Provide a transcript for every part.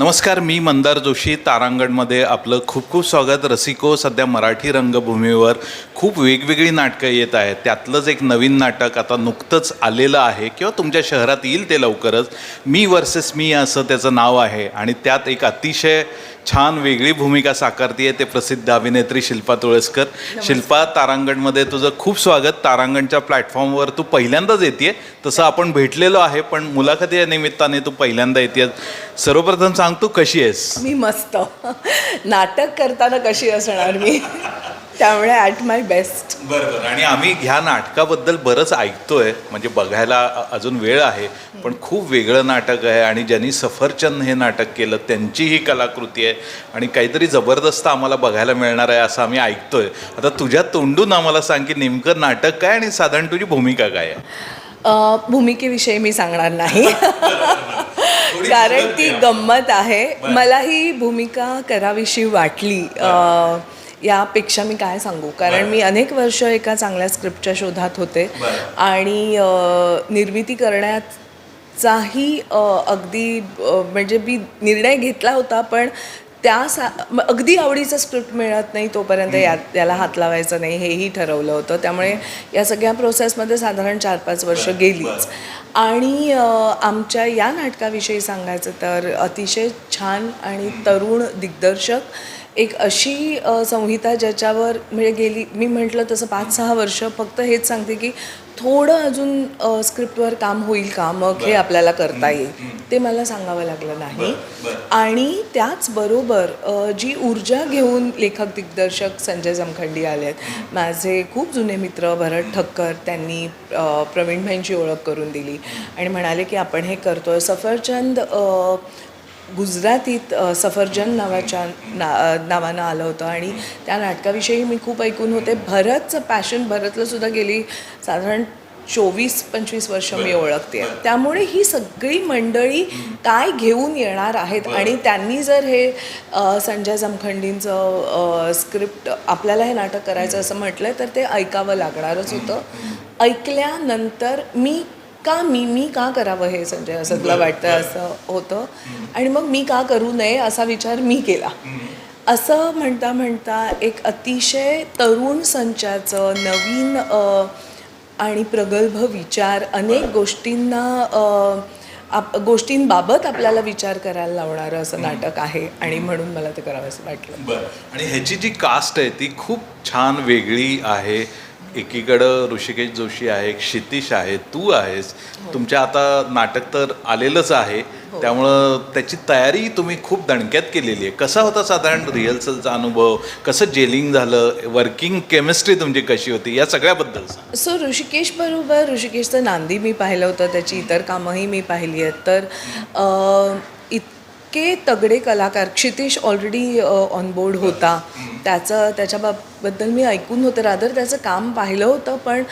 नमस्कार मी मंदार जोशी तारांगणमध्ये आपलं खूप खूप स्वागत. रसिको सध्या मराठी रंगभूमीवर खूप वेगवेगळी नाटकं येत आहेत. त्यातलंच एक नवीन नाटक आता नुकतंच आलेलं आहे किंवा तुमच्या शहरात येईल ते लवकरच. मी वर्सेस मी असं त्याचं नाव आहे आणि त्यात एक अतिशय छान वेगळी भूमिका साकारती आहे ते प्रसिद्ध अभिनेत्री शिल्पा तुळसकर. शिल्पा तारांगणमध्ये तुझं खूप स्वागत. तारांगणच्या प्लॅटफॉर्मवर तू पहिल्यांदाच येते तसं आपण भेटलेलो आहे पण मुलाखती या निमित्ताने तू पहिल्यांदा येते सर्वप्रथम सांग तू कशी आहेस? मी मस्त. नाटक करताना कशी असणार मी? त्यामुळे ॲट माय बेस्ट बरोबर. आणि आम्ही ह्या नाटकाबद्दल बरंच ऐकतोय. म्हणजे बघायला अजून वेळ आहे पण खूप वेगळं नाटक आहे आणि ज्यांनी सफरचंद हे नाटक केलं त्यांची ही कलाकृती आहे आणि काहीतरी जबरदस्त आम्हाला बघायला मिळणार आहे असं आम्ही ऐकतोय. आता तुझ्या तोंडून आम्हाला सांग की नेमकं नाटक काय आणि साधारण तुझी भूमिका काय आहे? भूमिकेविषयी मी सांगणार नाही. कारण ती गंमत आहे. मला ही भूमिका करावीशी वाटली. यापेक्षा मी काय सांगू? कारण मी अनेक वर्ष एका चांगल्या स्क्रिप्टच्या शोधात होते. आणि निर्मिती करण्याचाही अ, अगदी म्हणजे मी निर्णय घेतला होता पण त्या सा अगदी आवडीचं स्क्रिप्ट मिळत नाही तोपर्यंत या याला हात लावायचा नाही हेही ठरवलं होतं. त्यामुळे या सगळ्या प्रोसेसमध्ये साधारण चार पाच वर्ष गेलीच. आणि आमच्या या नाटकाविषयी सांगायचं तर अतिशय छान आणि तरुण दिग्दर्शक एक अशी संहिता ज्याच्यावर म्हणजे गेली मी म्हटलं तसं पाच सहा वर्ष फक्त हेच सांगते की थोडं अजून स्क्रिप्टवर काम होईल का? मग हे आपल्याला करता येईल. ते मला सांगावं लागलं नाही. आणि त्याचबरोबर जी ऊर्जा घेऊन लेखक दिग्दर्शक संजय जमखंडी आले आहेत माझे खूप जुने मित्र भरत ठक्कर त्यांनी प्रवीणभाईंची ओळख करून दिली. आणि म्हणाले की आपण हे करतोय. सफरचंद गुजरातीत सफरजन नावाच्या ना नावानं आलं होतं आणि त्या नाटकाविषयी मी खूप ऐकून होते. भरतचं पॅशन भरतलं सुद्धा गेली साधारण चोवीस पंचवीस वर्ष मी ओळखते. त्यामुळे ही सगळी मंडळी काय घेऊन येणार आहेत? आणि त्यांनी जर हे संजय जमखंडींचं स्क्रिप्ट आपल्याला हे नाटक करायचं असं म्हटलं तर ते ऐकावं लागणारच होतं. ऐकल्यानंतर मी का मी मी का करावं हे संजय असं तुला वाटतं असं होतं. आणि मग मी का करू नये असा विचार मी केला. असं म्हणता म्हणता एक अतिशय तरुण संचाचं नवीन आणि प्रगल्भ विचार अनेक गोष्टींना आप गोष्टींबाबत आपल्याला विचार करायला लावणारं असं नाटक आहे आणि म्हणून मला ते करावंसं वाटलं. बरं. आणि ह्याची जी कास्ट आहे ती खूप छान वेगळी आहे. एकीकडं ऋषिकेश जोशी आहे क्षितिश आहे तू आहेस. तुमच्या आता नाटक तर आलेलंच आहे. त्यामुळं त्याची तयारी तुम्ही खूप दणक्यात केलेली आहे. कसा होता साधारण रिहर्सलचा अनुभव? कसं जेलिंग झालं? वर्किंग केमिस्ट्री तुमची कशी होती? या सगळ्याबद्दल सांग. सो ऋषिकेश बरोबर ऋषिकेशचं नांदी मी पाहिलं होतं त्याची इतर कामंही मी पाहिली आहेत. तर इतके तगडे कलाकार क्षितिश ऑलरेडी ऑन बोर्ड होता. त्याचं त्याच्याबाबद्दल मी ऐकून होतं. रादर त्याचं काम पाहिलं होतं पण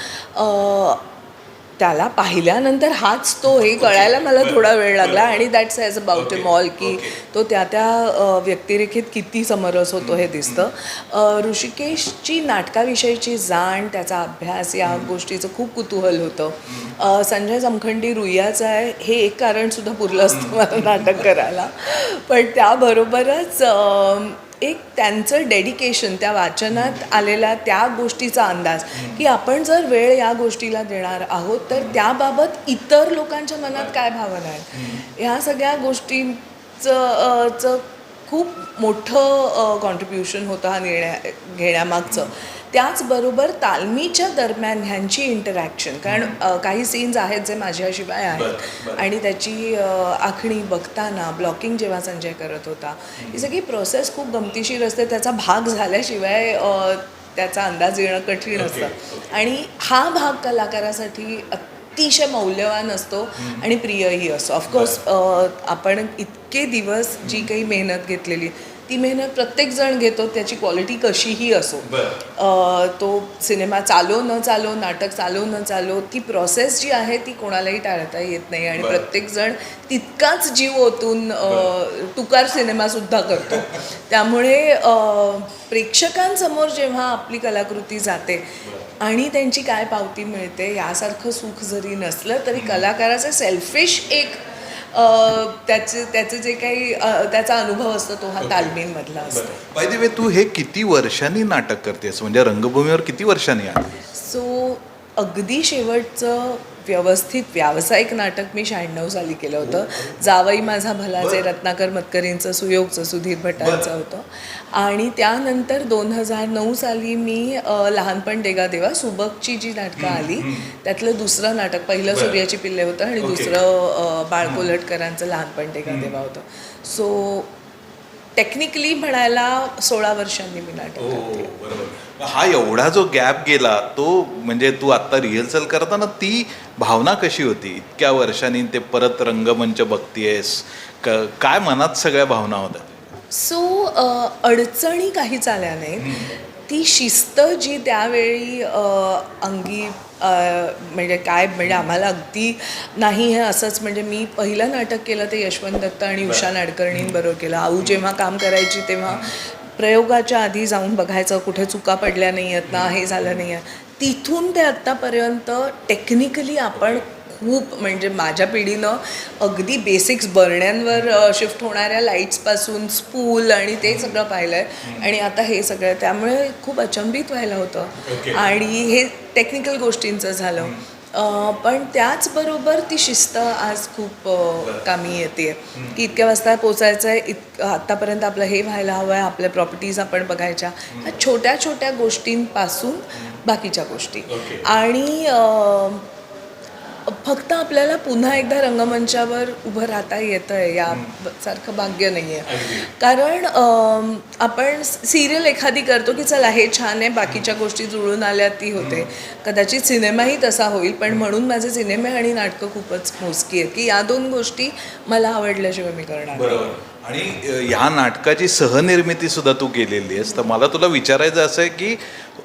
त्याला पाहिल्यानंतर हाच तो हे कळायला मला थोडा वेळ लागला आणि that's as about a mall की तो त्या त्या व्यक्तिरेखेत किती समरस होतो हे दिसतं. ऋषिकेशची नाटकाविषयीची जाण त्याचा अभ्यास या गोष्टीचं खूप कुतूहल होतं. संजय जमखंडी रुईयाचा आहे हे एक कारणसुद्धा पुरलं असतं मला नाटक करायला. पण त्याबरोबरच एक त्यांचं डेडिकेशन त्या वाचनात आलेला त्या गोष्टीचा अंदाज की आपण जर वेळ या गोष्टीला देणार आहोत तर त्याबाबत इतर लोकांच्या मनात काय भावना आहेत? ह्या सगळ्या गोष्टींचं खूप मोठं कॉन्ट्रीब्युशन होतं हा निर्णय घेण्यामागचं. त्याचबरोबर तालमीच्या दरम्यान ह्यांची इंटरॅक्शन कारण काही सीन्स आहेत जे माझ्याशिवाय आहेत. आणि त्याची आखणी बघताना ब्लॉकिंग जेव्हा संजय करत होता ही सगळी प्रोसेस खूप गमतीशीर असते. त्याचा भाग झाल्याशिवाय त्याचा अंदाज येणं कठीण असतं. आणि हा भाग कलाकारासाठी अतिशय मौल्यवान असतो आणि प्रियही असतो. ऑफकोर्स आपण इतके दिवस जी काही मेहनत घेतलेली ती मेहनत प्रत्येक जण घेतो त्याची क्वालिटी कशीही असो. तो सिनेमा चालो न चालो नाटक चालो न चालो ती प्रोसेस जी आहे ती कोणालाही टाळता येत नाही आणि प्रत्येक जण तितकाच जीव ओतून तुकार सिनेमासुद्धा करतो. त्यामुळे प्रेक्षकांसमोर जेव्हा आपली कलाकृती जाते आणि त्यांची काय पावती मिळते यासारखं सुख जरी नसलं तरी कलाकाराचे सेल्फिश एक त्याचे त्याचे जे काही त्याचा अनुभव असतो तो हा तालमींमधला असतो. बाय वे तू हे किती वर्षांनी नाटक करतेस? म्हणजे रंगभूमीवर किती वर्षांनी आली सो अगदी शेवटचं व्यवस्थित व्यावसायिक नाटक मी शहाण्णव साली केलं होतं. जावई माझा भलाचे रत्नाकर मतकरींचं सुयोगचं सुधीर भटांचं होतं. आणि त्यानंतर दोन हजार नऊ साली मी लहानपण देगा देवा सुबकची जी नाटकं आली त्यातलं दुसरं नाटक पहिलं सूर्याची पिल्ले होतं आणि दुसरं अ, बाळ कोल्हटकरांचं लहानपण देगा देवा होतं. सो टेक्निकली म्हणायला सोळा वर्षांनी मी नाटक करते. बरोबर. हा एवढा जो गॅप गेला तो म्हणजे तू आत्ता रिहर्सल करताना ती भावना कशी होती? इतक्या वर्षांनी ते परत रंगमंच बघतीयस काय मनात सगळ्या भावना होत्या? सो अडचणी काहीच आल्या नाहीत. ती शिस्त जी त्यावेळी अंगी म्हणजे काय म्हणजे आम्हाला अगदी नाही हे असंच म्हणजे मी पहिलं नाटक केलं ते यशवंत दत्त आणि उषा नाडकर्णींबरोबर केलं. आऊ जेव्हा काम करायची तेव्हा प्रयोगाच्या आधी जाऊन बघायचं कुठे चुका पडल्या नाही आहेत ना हे झालं नाही आहे तिथून ते आत्तापर्यंत टेक्निकली आपण खूप म्हणजे माझ्या पिढीनं अगदी बेसिक्स बरण्यांवर शिफ्ट होणाऱ्या लाईट्सपासून स्पूल आणि ते सगळं पाहिलं आहे आणि आता हे सगळं त्यामुळे खूप अचंबित व्हायला होतं. आणि हे टेक्निकल गोष्टींचं झालं. पण त्याचबरोबर ती शिस्त आज खूप कामी येते. की इतक्या वाजता पोचायचं आहे इत आत्तापर्यंत आपलं हे व्हायला हवं आहे आपल्या प्रॉपर्टीज आपण बघायच्या. ह्या छोट्या छोट्या गोष्टींपासून बाकीच्या गोष्टी. आणि फक्त आपल्याला पुन्हा एकदा रंगमंचावर उभं राहता येतं आहे या सारखं भाग्य नाही आहे कारण आपण सिरियल एखादी करतो की चला हे छान आहे बाकीच्या गोष्टी जुळून आल्या ती होते. कदाचित सिनेमाही तसा होईल पण म्हणून माझे सिनेमे आणि नाटकं खूपच मोजकी आहेत की या दोन गोष्टी मला आवडल्याशिवाय मी करणार आणि ह्या नाटकाची सहनिर्मिती सुद्धा तू केलेली आहेस. तर मला तुला विचारायचं असं आहे की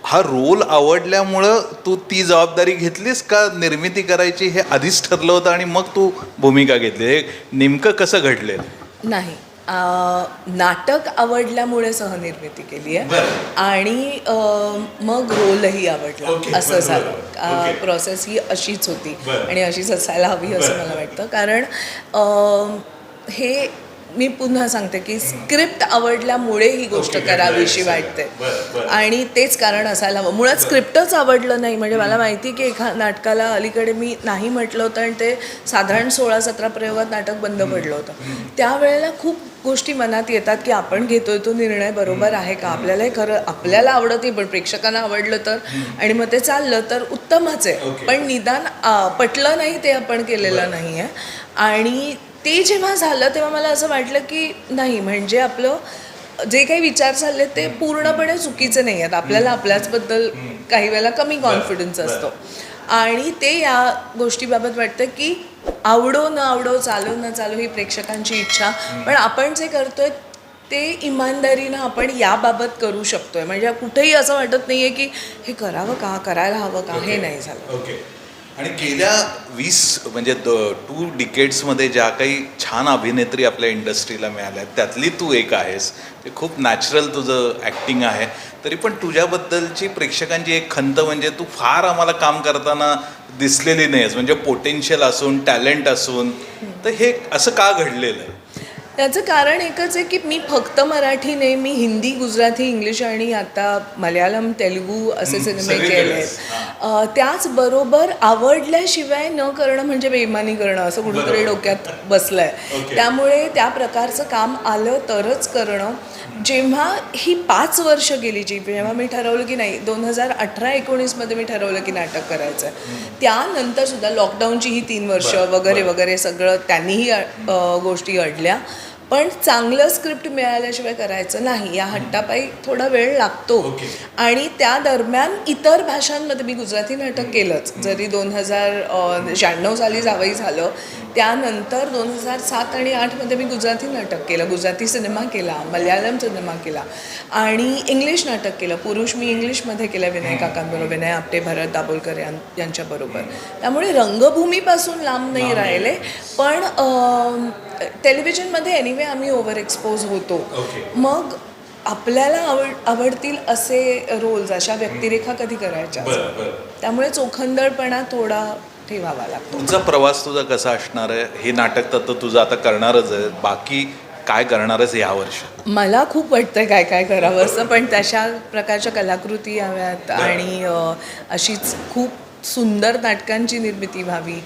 हा रोल आवडल्यामुळं तू ती जबाबदारी घेतलीस का निर्मिती करायची हे आधीच ठरलं होतं आणि मग तू भूमिका घेतली? हे नेमकं कसं घडलेलं नाही. नाटक आवडल्यामुळे सहनिर्मिती केली आहे. आणि मग रोलही आवडला. असं झालं. प्रोसेस ही अशीच होती. आणि अशीच असायला हवी असं मला वाटतं. कारण हे मी पुन्हा सांगते की स्क्रिप्ट आवडल्यामुळे ही गोष्ट करावीशी वाटते. आणि तेच कारण असायला हवं. मुळात स्क्रिप्टच आवडलं नाही. म्हणजे मला माहिती आहे की एका नाटकाला अलीकडे मी नाही म्हटलं होतं आणि ते साधारण सोळा सतरा प्रयोगात नाटक बंद पडलं होतं. त्यावेळेला खूप गोष्टी मनात येतात की आपण घेतोय तो निर्णय बरोबर आहे का? आपल्याला हे खरं आपल्याला आवडत पण प्रेक्षकांना आवडलं तर. आणि मग ते चाललं तर उत्तमच आहे. पण निदान पटलं नाही ते आपण केलेलं नाही आहे आणि ते जेव्हा झालं तेव्हा मला असं वाटलं की नाही म्हणजे आपलं जे काही विचार चालले ते पूर्णपणे चुकीचे नाही आहेत आपल्याला आपल्याचबद्दल काही वेळेला कमी कॉन्फिडन्स असतो. आणि ते या गोष्टीबाबत वाटतं की आवडो न आवडो चालो न चालो ही प्रेक्षकांची इच्छा. पण आपण जे करतोय ते इमानदारीनं आपण याबाबत करू शकतोय. म्हणजे कुठेही असं वाटत नाहीये की हे करावं का? करायला हवं का? हे नाही झालं. ओके आणि गेल्या वीस म्हणजे टू डिकेड्समध्ये ज्या काही छान अभिनेत्री आपल्या इंडस्ट्रीला मिळाल्या त्यातली तू एक आहेस. ते खूप नॅचरल तुझं ॲक्टिंग आहे. तरी पण तुझ्याबद्दलची प्रेक्षकांची एक खंत म्हणजे तू फार आम्हाला काम करताना दिसलेली नाहीस. म्हणजे पोटेन्शियल असून टॅलेंट असून. तर हे असं का घडलेलं? आहे त्याचं कारण एकच आहे की मी फक्त मराठी नाही मी हिंदी गुजराती इंग्लिश आणि आता मल्याळम तेलुगू असे सिनेमे. केले आहेत त्याचबरोबर आवडल्याशिवाय न करणं म्हणजे बेईमानी करणं असं कुठेतरी डोक्यात बसलंय. Okay. त्यामुळे त्या प्रकारचं काम आलं तरच करणं. जेव्हा ही पाच वर्ष गेली जी जेव्हा मी ठरवलं की नाही दोन हजार अठरा एकोणीसमध्ये मी ठरवलं की नाटक करायचं आहे त्यानंतर सुद्धा लॉकडाऊनची ही तीन वर्ष वगैरे वगैरे सगळं त्यांनीही गोष्टी अडल्या. पण चांगलं स्क्रिप्ट मिळाल्याशिवाय करायचं नाही. या हट्टापायी थोडा वेळ लागतो. Okay. आणि त्या दरम्यान इतर भाषांमध्ये मी गुजराती नाटक केलंच. जरी दोन हजार शहाण्णव साली जावई झालं त्यानंतर दोन हजार सात आणि आठमध्ये मी गुजराती नाटक केलं. गुजराती सिनेमा केला मल्याळम सिनेमा केला आणि इंग्लिश नाटक केलं. पुरुष मी इंग्लिशमध्ये केलं विनय काकांबरोबर. विनय आपटे भरत दाभोलकर यां यांच्याबरोबर. त्यामुळे रंगभूमीपासून लांब नाही राहिले. पण टेलिव्हिजनमध्ये एनिवे आम्ही ओव्हर एक्सपोज होतो. मग आपल्याला आवड आवडतील असे रोल्स अशा व्यक्तिरेखा कधी करायच्या? बरं बरं. त्यामुळे चोखंदळपणा थोडा ठेवावा लागतो. तुझा प्रवास तुझा कसा असणार आहे? हे नाटक तर तुझं आता करणारच आहे. बाकी काय करणारच या वर्षी? मला खूप वाटतं काय काय करावं असं पण तशा प्रकारच्या कलाकृती याव्यात आणि अशीच खूप सुंदर नाटकांची निर्मिती व्हावी.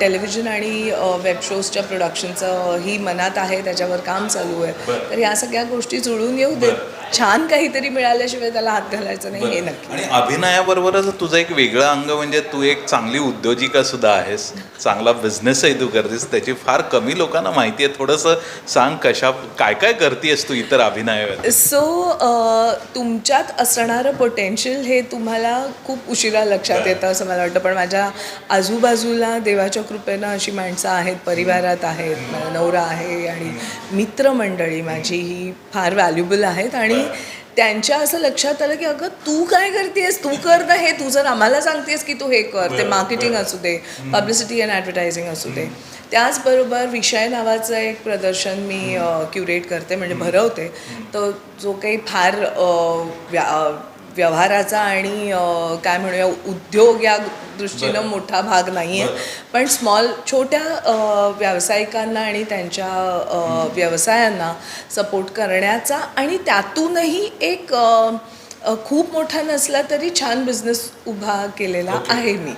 टेलिव्हिजन आणि वेब शोजच्या प्रोडक्शनचं ही मनात आहे त्याच्यावर काम चालू आहे. तर या सगळ्या गोष्टी जुळून येऊ देत. छान काहीतरी मिळाल्याशिवाय त्याला हात घालायचं नाही हे नक्की. आणि अभिनयाबरोबरच तुझं एक वेगळं अंग म्हणजे तू एक चांगली उद्योजिका सुद्धा आहेस चांगला बिझनेसही तू करतेस त्याची फार कमी लोकांना माहिती आहे. थोडंसं सांग कशा काय काय करतेस तू इतर अभिनय सो तुमच्यात असणारं पोटेन्शियल हे तुम्हाला खूप उशिरा लक्षात येतं असं मला वाटतं. पण माझ्या आजूबाजूला देवाच्या कृपेनं अशी माणसं आहेत परिवारात आहेत नवरा आहे आणि मित्रमंडळी माझी ही फार व्हॅल्युबल आहेत. आणि त्यांच्या असं लक्षात आलं की अगं तू काय करतेस? तू कर ना हे. तू जर आम्हाला सांगतेस की तू हे कर ते मार्केटिंग असू दे पब्लिसिटी अँड ॲडव्हर्टायझिंग असू दे. त्याचबरोबर विषय नावाचं एक प्रदर्शन मी क्युरेट करते म्हणजे भरवते. तर जो काही फार व्यवहाराचा आणि काय म्हणूया उद्योग या दृष्टीनं मोठा भाग नाही आहे पण स्मॉल छोट्या व्यावसायिकांना आणि त्यांच्या व्यवसायांना सपोर्ट करण्याचा आणि त्यातूनही एक खूप मोठा नसला तरी छान बिझनेस उभा केलेला आहे मी.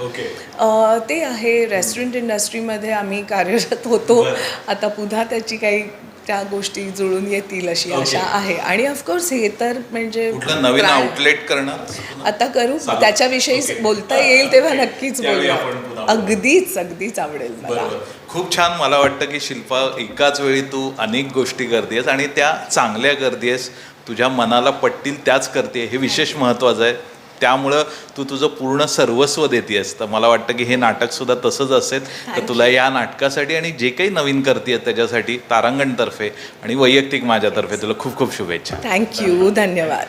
अ, ते आहे रेस्टॉरंट इंडस्ट्रीमध्ये आम्ही कार्यरत होतो. आता पुन्हा त्याची काही त्या गोष्टी जुळून येतील अशी आशा आहे. आणि ऑफकोर्स हे तर म्हणजे नवीन आउटलेट करणार? आता करू. त्याच्याविषयी. बोलता येईल तेव्हा नक्कीच त्यावेळी बोलू. आपण पुन्हा बोलू. अगदीच अगदीच आवडेल मला. खूप छान मला वाटतं की शिल्पा एकाच वेळी तू अनेक गोष्टी करतेस आणि त्या चांगल्या करतेस. तुझ्या मनाला पटतील त्याच करते हे विशेष महत्त्वाचं आहे. त्यामुळं तू तुझं पूर्ण सर्वस्व देतेस तर मला वाटतं की हे नाटकसुद्धा तसंच असेल. तर तुला या नाटकासाठी आणि जे काही नवीन करतेस त्याच्यासाठी तारांगणतर्फे आणि वैयक्तिक माझ्यातर्फे तुला खूप खूप शुभेच्छा. थँक्यू. धन्यवाद.